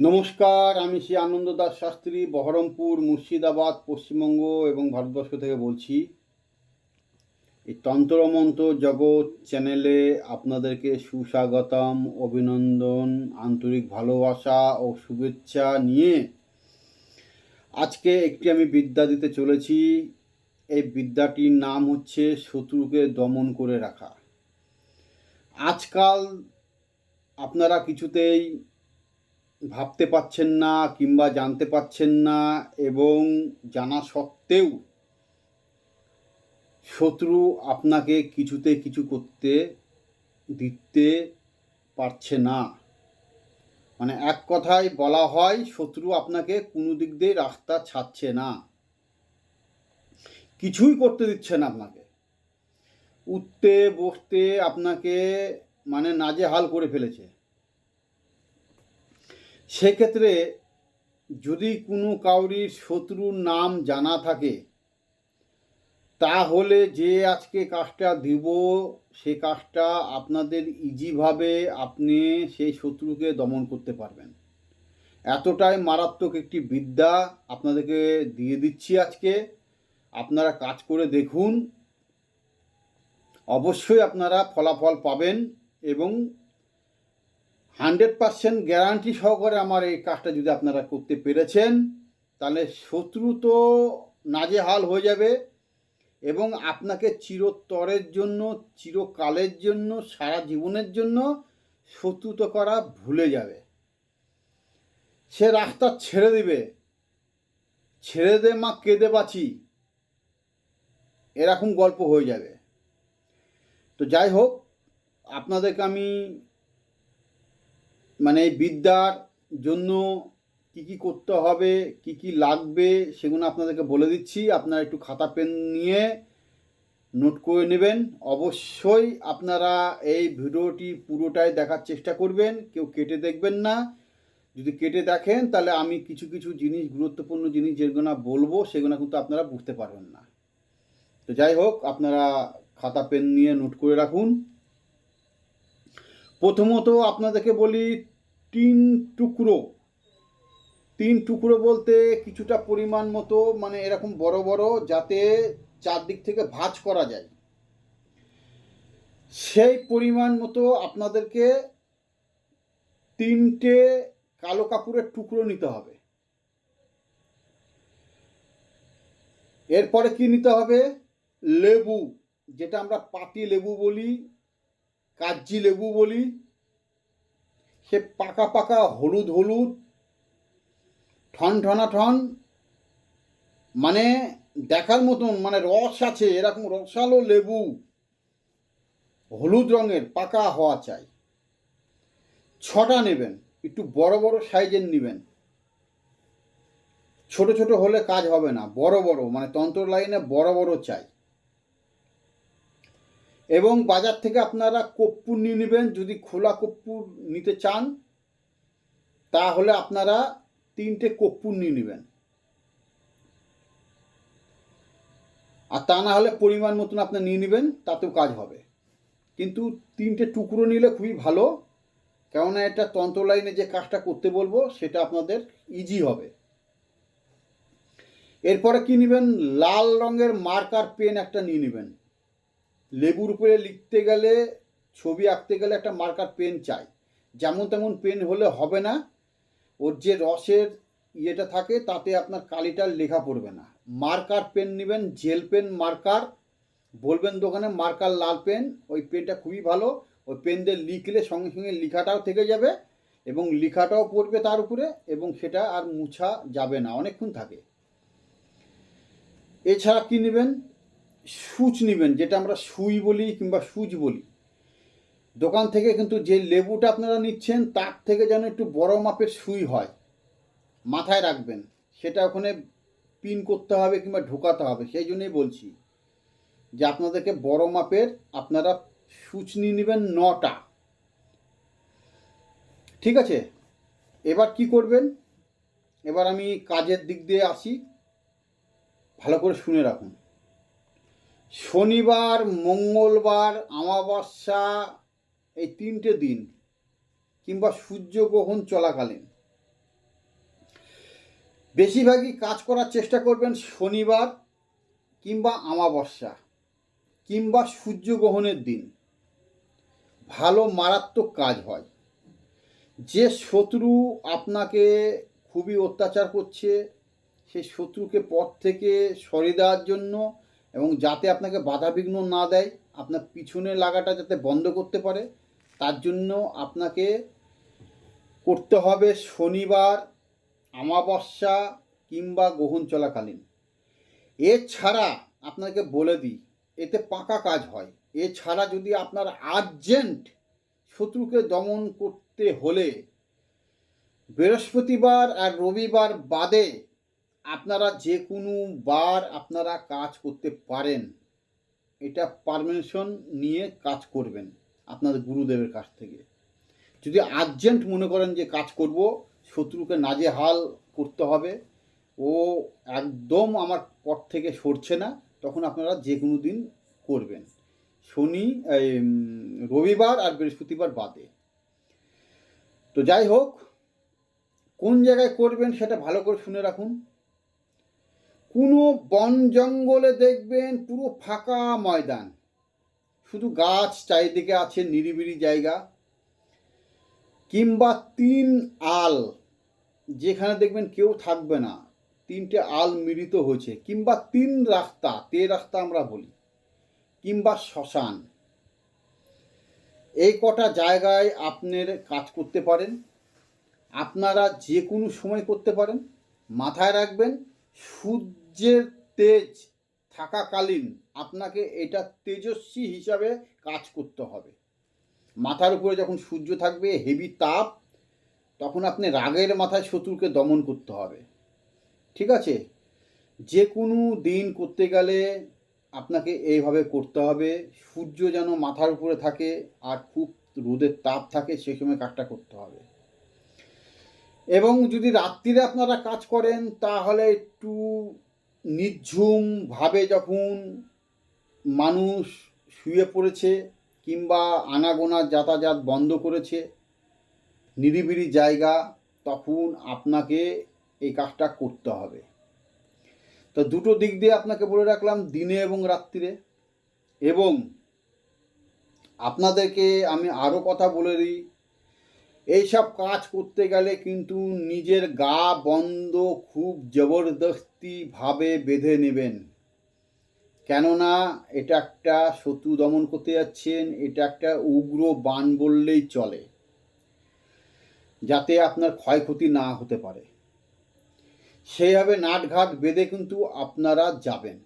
নমস্কার, আমি শ্রী আনন্দ দাস শাস্ত্রী, বহরমপুর, মুর্শিদাবাদ, পশ্চিমবঙ্গ এবং ভারতবর্ষ থেকে বলছি। এই তন্ত্রমন্ত্র জগৎ চ্যানেলে আপনাদেরকে সুস্বাগতম, অভিনন্দন, আন্তরিক ভালোবাসা ও শুভেচ্ছা নিয়ে আজকে একটি আমি বিদ্যা দিতে চলেছি। এই বিদ্যাটির নাম হচ্ছে শত্রুকে দমন করে রাখা। আজকাল আপনারা কিছুতেই ভাবতে পাচ্ছেন না কিংবা জানতে পাচ্ছেন না এবং জানা সত্ত্বেও শত্রু আপনাকে কিছুতে কিছু করতে, দিতে পারছে না। মানে এক কথায় বলা হয়, শত্রু আপনাকে কোনো দিক দিয়ে রাস্তা ছাড়ছে না। কিছুই করতে দিচ্ছে না আপনাকে। উঠতে, বসতে আপনাকে মানে নাজেহাল করে ফেলেছে। সেক্ষেত্রে যদি কোনো কাউরির শত্রুর নাম জানা থাকে, তাহলে যে আজকে কাজটা দিব, সে কাজটা আপনাদের ইজিভাবে আপনি সেই শত্রুকে দমন করতে পারবেন। এতটাই মারাত্মক একটি বিদ্যা আপনাদেরকে দিয়ে দিচ্ছি আজকে। আপনারা কাজ করে দেখুন। অবশ্যই আপনারা ফলাফল পাবেন এবং হান্ড্রেড পার্সেন্ট গ্যারান্টি সহকারে আমার এই কাজটা যদি আপনারা করতে পেরেছেন, তাহলে শত্রু তো নাজেহাল হয়ে যাবে এবং আপনাকে চিরতরের জন্য, চিরকালের জন্য, সারা জীবনের জন্য শত্রুত করা ভুলে যাবে। সে রাস্তা ছেড়ে দিবে। ছেড়ে দে মা, কেঁদে বাঁচি। এরকম গল্প হয়ে যাবে। তো যাই হোক, আপনাদেরকে আমি মানে বিদ্যার জন্য কি কি করতে হবে, কি কি লাগবে সেগুলো আপনাদেরকে বলে দিচ্ছি। আপনারা একটু খাতা, পেন নিয়ে নোট করে নেবেন। অবশ্যই আপনারা এই ভিডিওটি পুরোটাই দেখার চেষ্টা করবেন, কেউ কেটে দেখবেন না। যদি কেটে দেখেন, তাহলে আমি কিছু কিছু জিনিস, গুরুত্বপূর্ণ জিনিস যেগুলো বলব, সেগুলো কিন্তু আপনারা বুঝতে পারবেন না। তো যাই হোক, আপনারা খাতা, পেন নিয়ে নোট করে রাখুন। প্রথমত আপনাদেরকে বলি তিন টুকরো। তিন টুকরো বলতে কিছুটা পরিমাণ মতো মানে এরকম বড় বড়, যাতে চারদিক থেকে ভাঁজ করা যায়। সেই পরিমাণ মতো আপনাদেরকে তিনটে কালো কাপড়ের টুকরো নিতে হবে। এরপরে কি নিতে হবে? লেবু, যেটা আমরা পাতি লেবু বলি। কাজ্জি লেবু বলি, সে পাকা পাকা হলুদ হলুদ, ঠন ঠনা ঠন মানে দেখার মতন মানে রস আছে, এরকম রসালো লেবু, হলুদ রঙের, পাকা হওয়া চাই। ছটা নেবেন, একটু বড় বড় সাইজের নেবেন। ছোট ছোট হলে কাজ হবে না, বড় বড় মানে তন্ত্র লাইনে বড় বড় চাই। এবং বাজার থেকে আপনারা কর্পূর নিয়ে নেবেন। যদি খোলা কর্পূর নিতে চান, তাহলে আপনারা তিনটে কর্পূর নিয়ে নেবেন। আর তা না হলে পরিমাণ মতন আপনি নিয়ে নেবেন, তাতেও কাজ হবে। কিন্তু তিনটে টুকরো নিলে খুবই ভালো, কেননা এটা তন্ত্র লাইনে যে কাজটা করতে বলব, সেটা আপনাদের ইজি হবে। এরপরে কি নেবেন? লাল রঙের মার্কার পেন একটা নিয়ে নেবেন। লেবুর উপরে লিখতে গেলে, ছবি আঁকতে গেলে একটা মার্কার পেন চাই। যেমন তেমন পেন হলে হবে না। ওর যে রসের ইয়েটা থাকে, তাতে আপনার কালিটার লেখা পড়বে না। মার্কার পেন নেবেন জেল পেন মার্কার বলবেন দোকানে মার্কার লাল পেন ওই পেনটা খুবই ভালো। ওই পেন দিয়ে লিখলে সঙ্গে সঙ্গে লেখাটাও থেকে যাবে এবং লেখাটাও পড়বে তার উপরে এবং সেটা আর মুছা যাবে না, অনেকক্ষণ থাকে। এছাড়া কী নেবেন? সুচ নেবেন, যেটা আমরা সুই বলি কিংবা সুচ বলি। দোকান থেকে কিন্তু যে লেবুটা আপনারা নিচ্ছেন, তার থেকে যেন একটু বড় মাপের সুই হয়। মাথায় রাখবেন, সেটা ওখানে পিন করতে হবে কিংবা ঢোকাতে হবে, সেই জন্যই বলছি। যে আপনাদেরকে বড় মাপের আপনারা সুচ নিয়ে নেবেন নটা। ঠিক আছে? এবার কি করবেন? এবার আমি কাজের দিক দিয়ে আসি। ভালো করে শুনে রাখুন। শনিবার, মঙ্গলবার, অমাবস্যা, এই তিনটে দিন কিংবা সূর্যগ্রহণ চলাকালীন। বেশিরভাগই কাজ করার চেষ্টা করবেন শনিবার কিংবা আমাবস্যা কিংবা সূর্যগ্রহণের দিন। ভালো মারাত্মক কাজ হয়। যে শত্রু আপনাকে খুবই অত্যাচার করছে সেই শত্রুকে পথ থেকে সরিয়ে দেওয়ার জন্য এবং যাতে আপনাকে বাধাবিঘ্ন না দেয়, আপনার পিছনে লাগাটা যাতে বন্ধ করতে পারে, তার জন্য আপনাকে করতে হবে শনিবার আমাবস্যা কিংবা গ্রহণ চলাকালীন। এছাড়া আপনাকে বলে দিই, এতে পাকা কাজ হয়। এছাড়া যদি আপনার আর্জেন্ট শত্রুকে দমন করতে হলে বৃহস্পতিবার আর রবিবার বাদে আপনারা যে কোনো বার আপনারা কাজ করতে পারেন, এটা পারমিশন নিয়ে কাজ করবেন আপনাদের গুরুদেবের কাছ থেকে। যদি আর্জেন্ট মনে করেন যে কাজ করব, শত্রুকে নাজে হাল করতে হবে, ও একদম আমার পথ থেকে সরছে না, তখন আপনারা যে কোনো দিন করবেন। শনি রবিবার আর বৃহস্পতিবার বাদে। তো যাই হোক, কোন জায়গায় করবেন সেটা ভালো করে শুনে রাখুন। কোনো বন জঙ্গলে দেখবেন পুরো ফাঁকা ময়দান। শুধু গাছ চারিদিকে আছে নিরিবিলি জায়গা। কিংবা তিন আল, যেখানে দেখবেন কেউ থাকবে না। তিনটে আল মিলিত হয়েছে। কিংবা তিন রাস্তা, তে রাস্তা আমরা বলি। কিংবা শ্মশান। এই কটা জায়গায় আপনার কাজ করতে পারেন। আপনারা যে কোনো সময় করতে পারেন। মাথায় রাখবেন সূর্যের তেজ থাকাকালীন আপনাকে এটা তেজস্বী হিসাবে কাজ করতে হবে। মাথার উপরে যখন সূর্য থাকবে হেভি তাপ, তখন আপনি রাগের মাথায় শত্রুকে দমন করতে হবে। ঠিক আছে? যে কোনো দিন করতে গেলে আপনাকে এইভাবে করতে হবে। সূর্য যেন মাথার উপরে থাকে আর খুব রোদের তাপ থাকে সেই সময় কাজটা করতে হবে। এবং যদি রাত্রিরে আপনারা কাজ করেন, তাহলে একটু নির্ঝুমভাবে যখন মানুষ শুয়ে পড়েছে কিংবা আনাগোনা যাতায়াত বন্ধ করেছে, নিরিবিলি জায়গা, তখন আপনাকে এই কাজটা করতে হবে। তো দুটো দিক দিয়ে আপনাকে বলে রাখলাম, দিনে এবং রাত্রিরে। এবং আপনাদেরকে আমি আরও কথা বলে দিই এইসব কাজ করতে গেলে কিন্তু নিজের গা বন্ধ, খুব জবরদস্তিভাবে বেঁধে নেবেন। কেননা এটা একটা শত্রু দমন করতে যাচ্ছেন, এটা একটা উগ্র বান বললেই চলে, যাতে আপনার ক্ষয়ক্ষতি না হতে পারে। সেইভাবে নাটঘাট বেঁধে কিন্তু আপনারা যাবেন।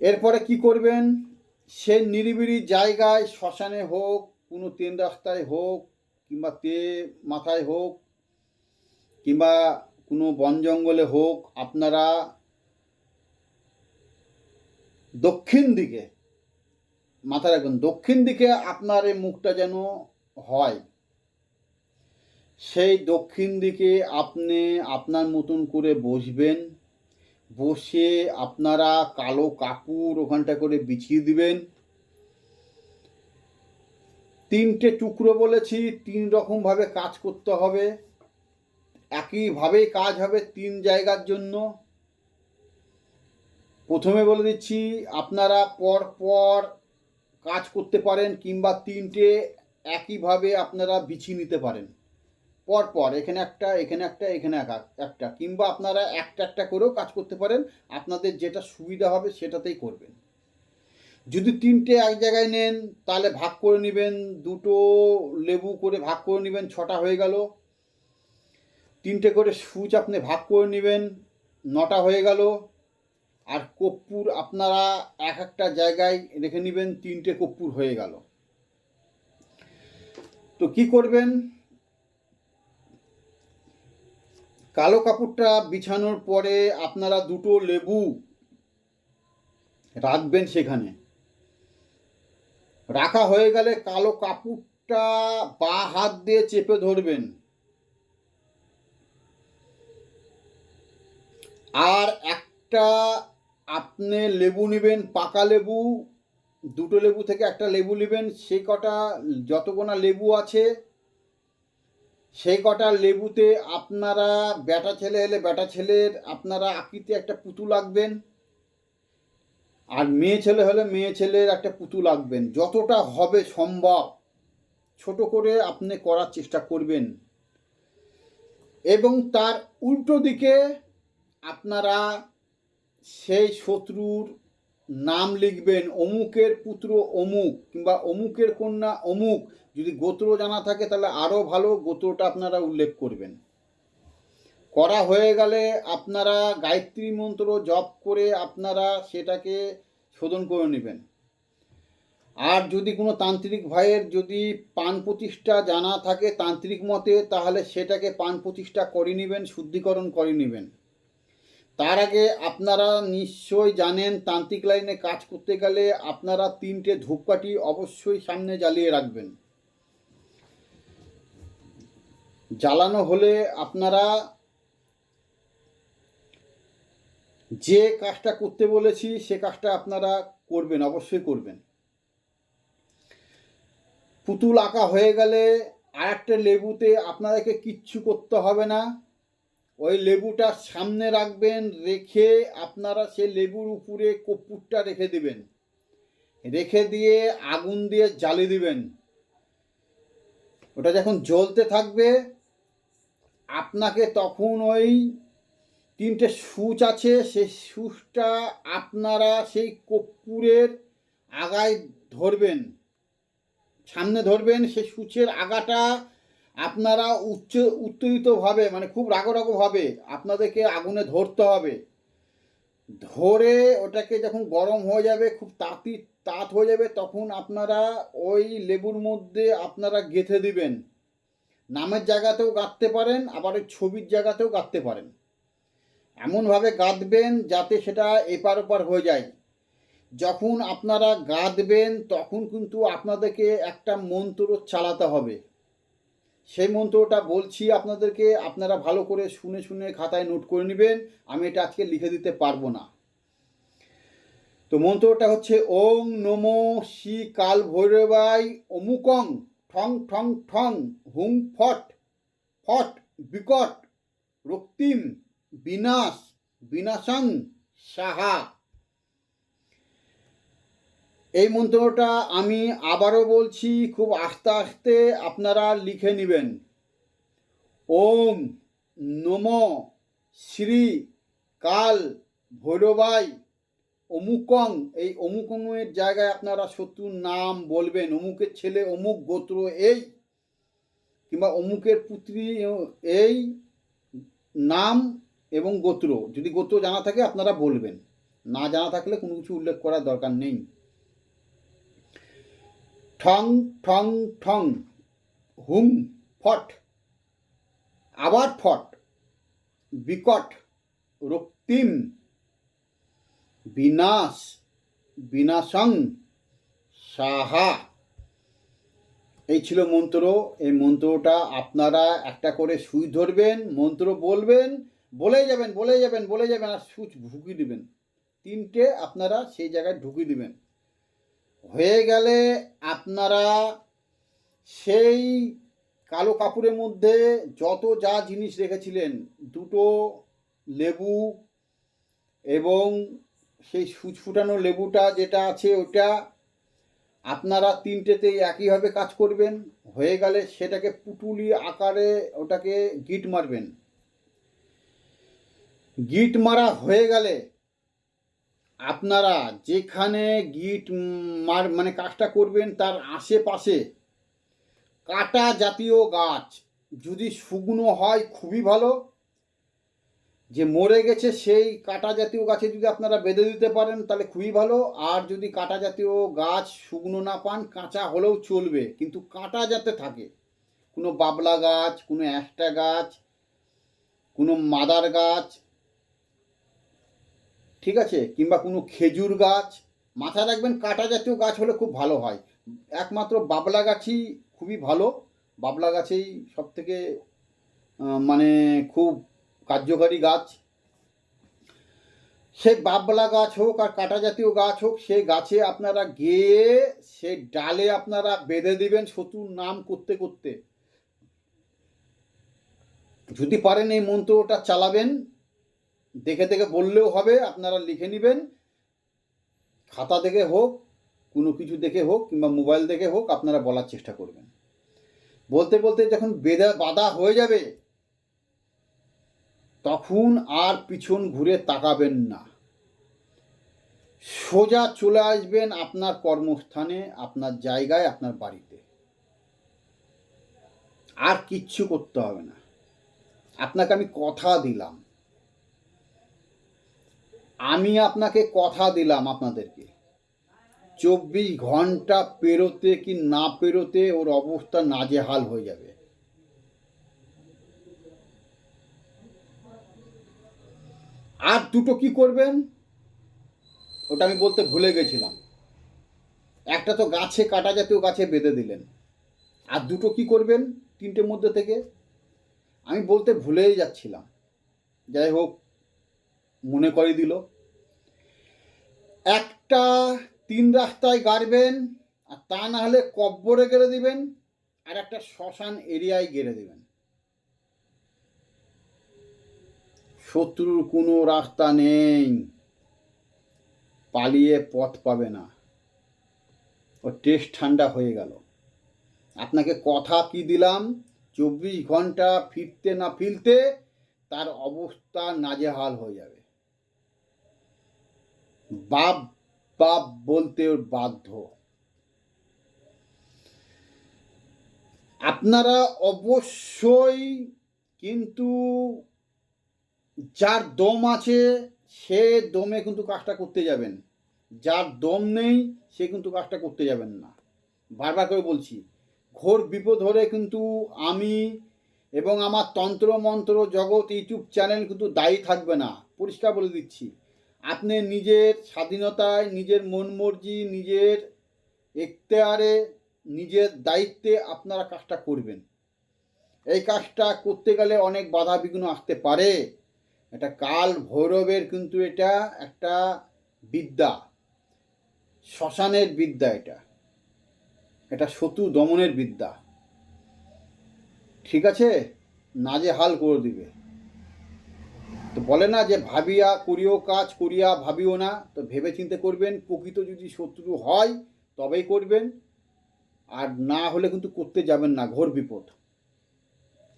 এরপরে কি করবেন? সে নিরিবিলি জায়গায় শ্মশানে হোক, কোনো তিন রাস্তায় হোক কিংবা তে মাথায় হোক কিংবা কোনো বন জঙ্গলে হোক, আপনারা দক্ষিণ দিকে মাথায় রাখবেন। দক্ষিণ দিকে আপনার এই মুখটা যেন হয়। সেই দক্ষিণ দিকে আপনি আপনার মতন করে বসবেন। বসে আপনারা কালো কাপড় ওখানটা করে বিছিয়ে দিবেন। তিনটে টুকরো বলেছি, তিন রকমভাবে কাজ করতে হবে। একইভাবেই কাজ হবে তিন জায়গার জন্য। প্রথমে বলে দিচ্ছি, আপনারা পর পর কাজ করতে পারেন কিংবা তিনটে একইভাবে আপনারা বিছিয়ে নিতে পারেন। পর পর, এখানে একটা এখানে একটা, এখানে একা- একটা। কিংবা আপনারা একটা একটা করেও কাজ করতে পারেন। আপনাদের যেটা সুবিধা হবে সেটাতেই করবেন। যদি তিনটে এক জায়গায় নেন, তাহলে ভাগ করে নেবেন। দুটো লেবু করে ভাগ করে নেবেন, ছটা হয়ে গেল। তিনটে করে সুচ আপনি ভাগ করে নেবেন, নটা হয়ে গেল। আর কর্পূর আপনারা এক একটা জায়গায় রেখে নেবেন, তিনটে কর্পূর হয়ে গেল। তো কি করবেন? কালো কাপড়টা বিছানোর পরে আপনারা দুটো লেবু রাখবেন সেখানে। রাখা হয়ে গেলে কালো কাপড়টা বা হাত দিয়ে চেপে ধরবেন। আর একটা আপনি লেবু নেবেন, পাকা লেবু, দুটো লেবু থেকে একটা লেবু নেবেন, সেই কটা যতগুনা লেবু আছে, সেই কটা লেবুতে আপনারা ব্যাটা ছেলে এলে ব্যাটা ছেলের, আপনারা আকৃতি একটা পুতুল আঁকবেন আর মেয়ে ছেলে হলে মেয়ে ছেলের একটা পুতুল আঁকবেন। যতটা হবে সম্ভব। ছোট করে আপনি করার চেষ্টা করবেন। এবং তার উল্টো দিকে আপনারা সেই শত্রুর নাম লিখবেন, অমুকের পুত্র অমুক কিংবা অমুকের কন্যা অমুক। যদি গোত্র জানা থাকে তাহলে আরও ভালো গোত্রটা আপনারা উল্লেখ করবেন। করা হয়ে গেলে আপনারা গায়ত্রী মন্ত্র জপ করে আপনারা সেটাকে শোধন করে নেবেন। আর যদি কোনো তান্ত্রিক ভাইয়ের যদি পান প্রতিষ্ঠা জানা থাকে তান্ত্রিক মতে, তাহলে সেটাকে পান প্রতিষ্ঠা করে নেবেন, শুদ্ধিকরণ করে নেবেন। তার আগে আপনারা নিশ্চয় জানেন তান্ত্রিক লাইনে কাজ করতে গেলে আপনারা তিনটে ধূপকাঠি অবশ্যই সামনে জ্বালিয়ে রাখবেন। জ্বালানো হলে আপনারা যে কাজটা করতে বলেছি, সে কাজটা আপনারা করবেন, অবশ্যই করবেন। পুতুল আঁকা হয়ে গেলে আর একটা লেবুতে আপনাদেরকে কিচ্ছু করতে হবে না। ওই লেবুটা সামনে রাখবেন, রেখে আপনারা সে লেবুর উপরে কর্পূরটা রেখে দিবেন। রেখে দিয়ে আগুন দিয়ে জ্বালিয়ে দিবেন। ওটা যখন জ্বলতে থাকবে, আপনাকে তখন ওই তিনটে সুচ আছে, সেই সুচটা আপনারা সেই কর্পূরের আগায় ধরবেন। সামনে ধরবেন, সেই সুচের আগাটা আপনারা উচ্চ, উত্তেজিতভাবে মানে খুব রাগো রাগোভাবে আপনাদেরকে আগুনে ধরতে হবে। ধরে ওটাকে যখন গরম হয়ে যাবে, খুব তাঁতি, তাঁত হয়ে যাবে, তখন আপনারা ওই লেবুর মধ্যে আপনারা গেঁথে দিবেন। নামের জায়গাতেও গাঁথতে পারেন, আবার ওই ছবির জায়গাতেও গাঁথতে পারেন। এমনভাবে গাঁথবেন যাতে সেটা এপার ওপার হয়ে যায়। যখন আপনারা গাঁথবেন তখন কিন্তু আপনাদেরকে একটা মন্ত্র চালাতে হবে। সেই মন্ত্রটা বলছি আপনাদেরকে, আপনারা ভালো করে শুনে শুনে খাতায় নোট করে নেবেন। আমি এটা আজকে লিখে দিতে পারব না। তো মন্ত্রটা হচ্ছে, ওং নমো শ্রী কাল ভৈরবাই অমুকং ঠং ঠং ঠং হুং ফট ফট বিকট রক্তিম বিনাশ, বিনাশং সাহা। এই মন্ত্রটা আমি আবারও বলছি, খুব আস্তে আস্তে আপনারা লিখে নেবেন। ওম নম শ্রী কাল ভৈরবাই অমুকং। এই অমুকংয়ের জায়গায় আপনারা শত্রুর নাম বলবেন, অমুকের ছেলে, অমুক গোত্র এই, কিংবা অমুকের পুত্রী এই নাম এবং গোত্র। যদি গোত্র জানা থাকে, আপনারা বলবেন। না জানা থাকলে কোনো কিছু উল্লেখ করার দরকার নেই। ঠং ঠং ঠং। হুম, ফট। আবার ফট। বিকট। রক্তিম। বিনাশ। বিনাশং। সাহা। এই ছিল মন্ত্র। এই মন্ত্রটা আপনারা একটা করে সুই ধরবেন, মন্ত্র বলবেন বলে যাবেন বলে যাবেন বলে যাবেন, আর সুচ ঢুকিয়ে দিবেন। তিনটে আপনারা সেই জায়গায় ঢুকিয়ে দিবেন। হয়ে গেলে আপনারা সেই কালো কাপড়ের মধ্যে যত যা জিনিস রেখেছিলেন, দুটো লেবু এবং সেই সুচ ফুটানো লেবুটা যেটা আছে ওটা আপনারা তিনটেতেই একইভাবে কাজ করবেন। হয়ে গেলে সেটাকে পুটুলি আকারে ওটাকে গিট মারবেন। গিট মারা হয়ে গেলে আপনারা যেখানে গিট মার মানে কাজটা করবেন তার আশেপাশে কাটা জাতীয় গাছ যদি শুকনো হয় খুবই ভালো। যে মরে গেছে সেই কাটা জাতীয় গাছে যদি আপনারা বেঁধে দিতে পারেন তাহলে খুবই ভালো। আর যদি কাটা জাতীয় গাছ শুকনো না পান, কাঁচা হলেও চলবে। কিন্তু কাঁটা যাতে থাকে, কোনো বাবলা গাছ, কোনো অ্যাস্টা গাছ, কোনো মাদার গাছ ঠিক আছে? কিংবা কোনো খেজুর গাছ। মাথায় রাখবেন, কাটা জাতীয় গাছ হলে খুব ভালো হয়। একমাত্র বাবলা গাছই খুবই ভালো। বাবলা গাছেই সব থেকে মানে খুব কার্যকারী গাছ। সে বাবলা গাছ হোক আর কাটা জাতীয় গাছ হোক সেই গাছে আপনারা গিয়ে, সে ডালে আপনারা বেঁধে দিবেন শত্রুর নাম করতে করতে। যদি পারেন এই মন্ত্রটা চালাবেন। দেখে দেখে বললেও হবে, আপনারা লিখে নেবেন। খাতা দেখে হোক, কোনো কিছু দেখে হোক, কিংবা মোবাইল দেখে হোক, আপনারা বলার চেষ্টা করবেন। বলতে বলতে যখন বেদা বাধা হয়ে যাবে, তখন আর পিছন ঘুরে তাকাবেন না। সোজা চলে আসবেন আপনার কর্মস্থানে, আপনার জায়গায়, আপনার বাড়িতে। আর কিচ্ছু করতে হবে না। আপনাকে আমি কথা দিলাম। আমি আপনাকে কথা দিলাম আপনাদেরকে। চব্বিশ ঘণ্টা পেরোতে কি না পেরোতে ওর অবস্থা নাজেহাল হয়ে যাবে। আর দুটো কি করবেন? ওটা আমি বলতে ভুলে গেছিলাম। একটা তো গাছে কাটা জাতীয় গাছে বেঁধে দিলেন। আর দুটো কি করবেন তিনটের মধ্যে থেকে? আমি বলতে ভুলেই যাচ্ছিলাম। যাই হোক, মনে করে দিল। একটা তিন রাস্তায় গাড়বেন, আর তা না হলে কব্বরে গেড়ে দিবেন, আর একটা শ্মশান এরিয়ায় গেড়ে দিবেন। শত্রুর কোনো রাস্তা নেই, পালিয়ে পথ পাবে না। ও টেস্ট ঠান্ডা হয়ে গেল। আপনাকে কথা কি দিলাম? চব্বিশ ঘণ্টা ফিরতে না ফিরতে তার অবস্থা নাজেহাল হয়ে যাবে। বাপ বাপ বলতে বাধ্য। আপনারা অবশ্যই কিন্তু যার দম আছে, সে দমে কিন্তু কাজটা করতে যাবেন। যার দম নেই, সে কিন্তু কাজটা করতে যাবেন না। বারবার করে বলছি, ঘোর বিপদ হলে কিন্তু আমি এবং আমার তন্ত্র মন্ত্র জগৎ ইউটিউব চ্যানেল কিন্তু দায়ী থাকবে না। পরিষ্কার বলে দিচ্ছি। আপনি নিজের স্বাধীনতায়, নিজের মন মর্জি, নিজের এখতেয়ারে নিজের দায়িত্বে আপনারা কাজটা করবেন। এই কাজটা করতে গেলে অনেক বাধা বিঘ্ন আসতে পারে। এটা কাল ভৈরবের কিন্তু এটা একটা বিদ্যা। শ্মশানের বিদ্যা এটা। এটা শত্রু দমনের বিদ্যা। ঠিক আছে? নাজে হাল করে দিবে। তো বলে না যে ভাবিয়া করিও কাজ, করিয়া ভাবিও না, তো ভেবে চিন্তে করবেন, প্রকৃত যদি শত্রু হয়, তবেই করবেন, আর না হলে কিন্তু করতে যাবেন না, ঘোর বিপদ।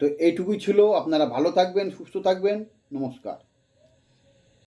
তো এইটুকুই ছিল, আপনারা ভালো থাকবেন, সুস্থ থাকবেন, নমস্কার।